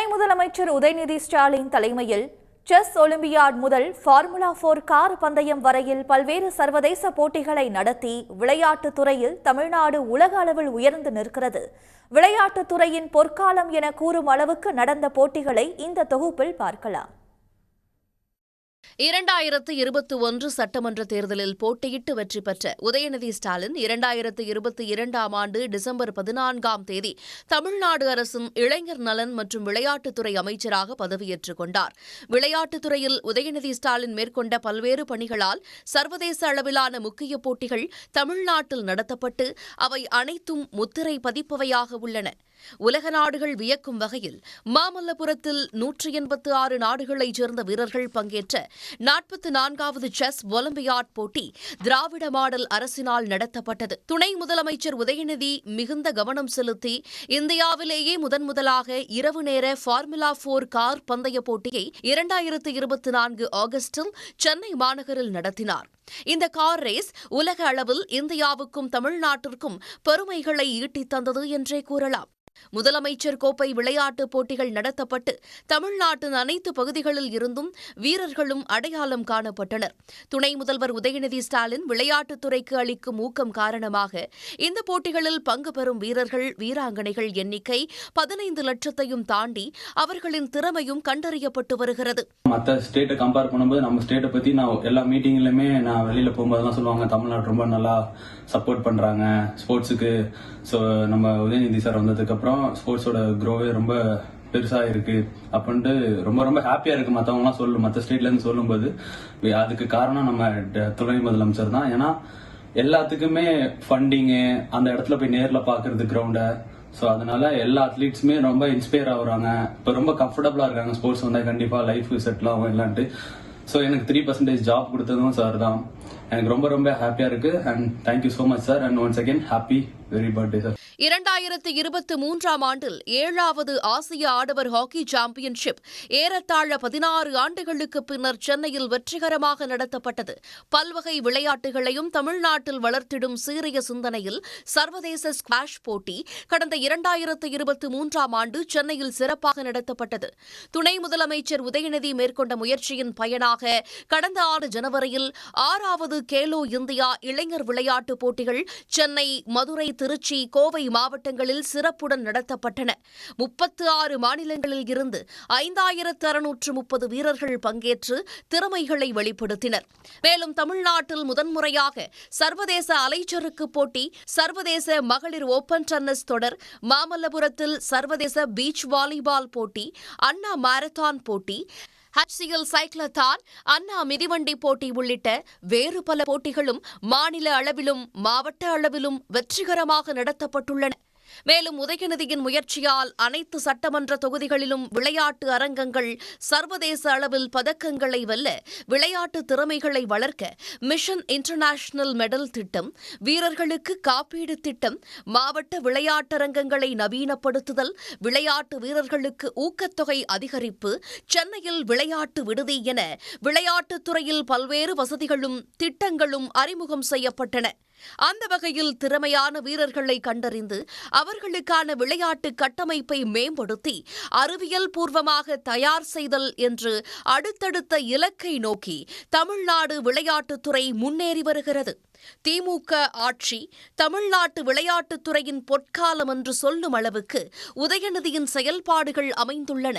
துணை முதலமைச்சர் உதயநிதி ஸ்டாலின் தலைமையில் செஸ் ஒலிம்பியாட் முதல் ஃபார்முலா போர் கார் பந்தயம் வரையில் பல்வேறு சர்வதேச போட்டிகளை நடத்தி விளையாட்டுத் துறையில் தமிழ்நாடு உலக அளவில் உயர்ந்து நிற்கிறது. விளையாட்டுத் துறையின் பொற்காலம் என கூறும் அளவுக்கு நடந்த போட்டிகளை இந்த தொகுப்பில் பார்க்கலாம். இரண்டாயிரத்து இருபத்தி ஒன்று சட்டமன்ற தேர்தலில் போட்டியிட்டு வெற்றி பெற்ற உதயநிதி ஸ்டாலின் இரண்டாயிரத்து இருபத்தி இரண்டாம் ஆண்டு டிசம்பர் பதினான்காம் தேதி தமிழ்நாடு அரசின் இளைஞர் நலன் மற்றும் விளையாட்டுத்துறை அமைச்சராக பதவியேற்றுக் கொண்டார். விளையாட்டுத்துறையில் உதயநிதி ஸ்டாலின் மேற்கொண்ட பல்வேறு பணிகளால் சர்வதேச அளவிலான முக்கிய போட்டிகள் தமிழ்நாட்டில் நடத்தப்பட்டு அவை அனைத்தும் முத்திரை பதிப்பவையாக உள்ளன. உலக நாடுகள் வியக்கும் வகையில் மாமல்லபுரத்தில் நூற்றி எண்பத்து ஆறு நாடுகளைச் சேர்ந்த வீரர்கள் பங்கேற்ற நாற்பத்தி நான்காவது செஸ் ஒலிம்பியாட் போட்டி திராவிட மாடல் அரசினால் நடத்தப்பட்டது. துணை முதலமைச்சர் உதயநிதி மிகுந்த கவனம் செலுத்தி இந்தியாவிலேயே முதன்முதலாக இரவு நேர ஃபார்முலா போர் கார் பந்தய போட்டியை இரண்டாயிரத்து இருபத்தி நான்கு ஆகஸ்டில் சென்னை மாநகரில் நடத்தினார். இந்த கார் ரேஸ் உலக அளவில் இந்தியாவுக்கும் தமிழ்நாட்டிற்கும் பெருமைகளை ஈட்டித் தந்தது என்றே கூறலாம். முதலமைச்சர் கோப்பை விளையாட்டுப் போட்டிகள் நடத்தப்பட்டு தமிழ்நாட்டின் அனைத்து பகுதிகளில் இருந்தும் வீரர்களும் அடையாளம் காணப்பட்டனர். துணை முதல்வர் உதயநிதி ஸ்டாலின் விளையாட்டுத்துறைக்கு அளிக்கும் ஊக்கம் காரணமாக இந்த போட்டிகளில் பங்கு பெறும் வீரர்கள் வீராங்கனைகள் எண்ணிக்கை பதினைந்து லட்சத்தையும் தாண்டி அவர்களின் திறமையும் கண்டறியப்பட்டு வருகிறது. மற்ற ஸ்டேட்டை கம்பேர் பண்ணும்போது நம்ம ஸ்டேட்டை பத்தி நான் எல்லா மீட்டிங்லயுமே நான் வெளியில போகும்போது சொல்லுவாங்க. தமிழ்நாடு ரொம்ப நல்லா சப்போர்ட் பண்றாங்க. ஸ்போர்ட்ஸுக்கு ஸோ நம்ம உதயநிதி சார் வந்ததுக்கு அப்புறம் ஸ்போர்ட்ஸோட க்ரோவே ரொம்ப பெருசா இருக்கு அப்படின்ட்டு ரொம்ப ரொம்ப ஹாப்பியா இருக்கு. மத்தவங்க எல்லாம் மற்ற ஸ்டேட்ல இருந்து சொல்லும்போது அதுக்கு காரணம் நம்ம துணை முதலமைச்சர் தான். ஏன்னா எல்லாத்துக்குமே ஃபண்டிங்கு அந்த இடத்துல போய் நேர்ல பாக்குறது கிரவுண்ட ஸோ அதனால எல்லா அத்லீட்ஸுமே ரொம்ப இன்ஸ்பயர் ஆகுறாங்க. இப்போ ரொம்ப கம்ஃபர்டபுளா இருக்காங்க. ஸ்போர்ட்ஸ் வந்தால் கண்டிப்பா லைஃப் செட்டில் ஆகும் இல்லான்ட்டு. ஸோ எனக்கு த்ரீ பர்சன்டேஜ் ஜாப் கொடுத்ததும் சார் தான். எனக்கு ரொம்ப ரொம்ப ஹாப்பியா இருக்கு. And thank you so much sir and once again happy very birthday sir இரண்டாயிரத்தி இருபத்தி மூன்றாம் ஆண்டில் ஏழாவது ஆசிய ஆடவர் ஹாக்கி சாம்பியன்ஷிப் ஏறத்தாழ பதினாறு ஆண்டுகளுக்கு பின்னர் சென்னையில் வெற்றிகரமாக நடத்தப்பட்டது. பல்வகை விளையாட்டுகளையும் தமிழ்நாட்டில் வளர்த்திடும் சீரிய சிந்தனையில் சர்வதேச ஸ்குவாஷ் போட்டி கடந்த இரண்டாயிரத்து இருபத்தி மூன்றாம் ஆண்டு சென்னையில் சிறப்பாக நடத்தப்பட்டது. துணை முதலமைச்சர் உதயநிதி மேற்கொண்ட முயற்சியின் பயனாக கடந்த ஆண்டு ஜனவரியில் ஆறாவது கேலோ இந்தியா இளைஞர் விளையாட்டுப் போட்டிகள் சென்னை மதுரை திருச்சி கோவை மாவட்டங்களில் சிறப்புடன் நடத்தப்பட்டன. முப்பத்து ஆறு மாநிலங்களில் இருந்து ஐந்தாயிரத்து அறுநூற்று முப்பது வீரர்கள் பங்கேற்று திறமைகளை வெளிப்படுத்தினர். மேலும் தமிழ்நாட்டில் முதன்முறையாக சர்வதேச அலைச்சறுக்கு போட்டி சர்வதேச மகளிர் ஓபன் டென்னிஸ் தொடர் மாமல்லபுரத்தில் சர்வதேச பீச் வாலிபால் போட்டி அண்ணா மாரத்தான் போட்டி ஹச்சிஎல் சைக்ளத்தான் அண்ணா மிதிவண்டி போட்டி உள்ளிட்ட வேறு பல போட்டிகளும் மாநில அளவிலும் மாவட்ட அளவிலும் வெற்றிகரமாக நடத்தப்பட்டுள்ளன. மேலும் உதயநிதியின் முயற்சியால் அனைத்து சட்டமன்ற தொகுதிகளிலும் விளையாட்டு அரங்கங்கள் சர்வதேச அளவில் பதக்கங்களை வெல்ல விளையாட்டு திறமைகளை வளர்க்க மிஷன் இன்டர்நேஷனல் மெடல் திட்டம் வீரர்களுக்கு காப்பீடு திட்டம் மாவட்ட விளையாட்டரங்கங்களை நவீனப்படுத்துதல் விளையாட்டு வீரர்களுக்கு ஊக்கத்தொகை அதிகரிப்பு சென்னையில் விளையாட்டு விடுதி என விளையாட்டுத்துறையில் பல்வேறு வசதிகளும் திட்டங்களும் அறிமுகம் செய்யப்பட்டன. அந்த வகையில் திறமையான வீரர்களை கண்டறிந்து அவர்களுக்கான விளையாட்டு கட்டமைப்பை மேம்படுத்தி அறிவியல் பூர்வமாக தயார் செய்தல் என்று அடுத்தடுத்த இலக்கை நோக்கி தமிழ்நாடு விளையாட்டுத்துறை முன்னேறி வருகிறது. திமுக ஆட்சி தமிழ்நாட்டு விளையாட்டுத்துறையின் பொற்காலம் என்று சொல்லும் அளவுக்கு உதயநிதியின் செயல்பாடுகள் அமைந்துள்ளன.